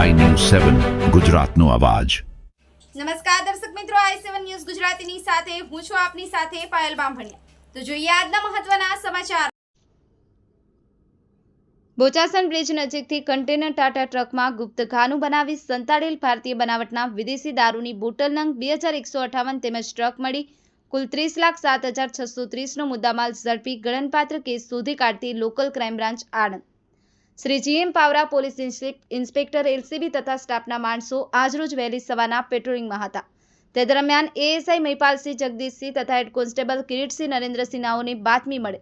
સેવન ગુજરાતનો અવાજ. નમસ્કાર દર્શક મિત્રો આઈ સેવન ન્યૂઝ ગુજરાતીની સાથે હું છું આપની સાથે પાયલ બામભણિયા. તો જોઈએ આજના મહત્વના સમાચાર. બોચાસણ બ્રિજ નજીકથી કન્ટેનર ટાટા ટ્રકમાં ગુપ્ત ખાનું બનાવી સંતાડેલ ભારતીય બનાવટના વિદેશી દારૂની બોટલ નંગ બે હજાર એકસો અઠાવન તેમજ ટ્રક મળી કુલ ત્રીસ લાખ સાત હજાર છસો ત્રીસનો મુદ્દામાલ ઝડપી ગણનપાત્ર કેસ શોધી કાઢતી local crime branch Anand. Shri G M Pavara police inspector LCB તથા સ્ટાફના માણસો આજરોજ વહેલી સવારના પેટ્રોલિંગમાં હતા. તે દરમિયાન એએસઆઈ મહિપાલસિંહ જગદીશસિંહ તથા હેડ કોન્સ્ટેબલ કિરીટસિંહ નરેન્દ્રસિંહ નાઓની બાતમી મળે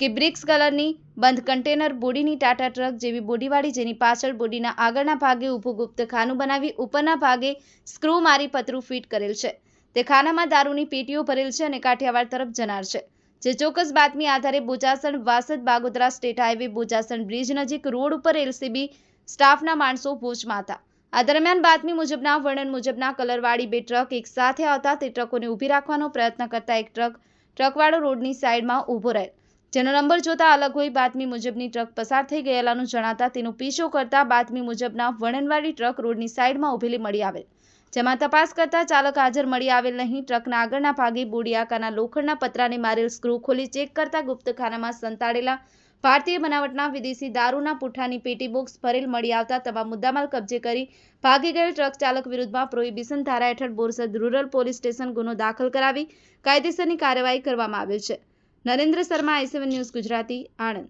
કે બ્રિક્સ કલરની બંધ કન્ટેનર બોડીની ટાટા ટ્રક જેવી બોડીવાળી જેની પાછળ બોડીના આગળના ભાગે ઊભું ગુપ્ત ખાનું બનાવી ઉપરના ભાગે સ્ક્રૂ મારી પતરું ફિટ કરેલ છે. તે ખાનામાં દારૂની પેટીઓ ભરેલ છે અને કાઠિયાવાડ તરફ જનાર છે. જે ચોક્કસ બાતમી આધારે Bochasan Vasad Bagodara state highway Bochasan bridge નજીક રોડ ઉપર એલસીબી સ્ટાફના માણસો ભોજમાં હતા. આ દરમિયાન બાતમી મુજબના, વર્ણન મુજબના કલરવાળી બે ટ્રક એક સાથે આવતા તે ટ્રકોને ઊભી રાખવાનો પ્રયત્ન કરતા એક ટ્રક, ટ્રકવાળો રોડની સાઈડમાં ઊભો રહેલ જેનો નંબર જોતા અલગ હોય બાતમી મુજબની ટ્રક પસાર થઈ ગયેલાનું જણાતા તેનો પીછો કરતા બાતમી મુજબના વર્ણનવાળી ટ્રક રોડની સાઈડમાં ઊભેલી મળી આવેલ. જેમાં તપાસ કરતા ચાલક હાજર મળી આવેલ નહીં. ટ્રકના આગળના ભાગે બોડી આકારના લોખંડના પતરાને મારેલ સ્ક્રૂ ખોલી ચેક કરતા ગુપ્તખાનામાં સંતાડેલા ભારતીય બનાવટના વિદેશી દારૂના પુઠ્ઠાની પેટી બોક્સ ભરેલ મળી આવતા તમામ મુદ્દામાલ કબજે કરી ભાગી ગયેલ ટ્રક ચાલક વિરુદ્ધમાં પ્રોહિબિશન ધારા હેઠળ બોરસદ રૂરલ પોલીસ સ્ટેશન ગુનો દાખલ કરાવી કાયદેસરની કાર્યવાહી કરવામાં આવેલ છે. Narendra Sharma I news Gujarati, Anand.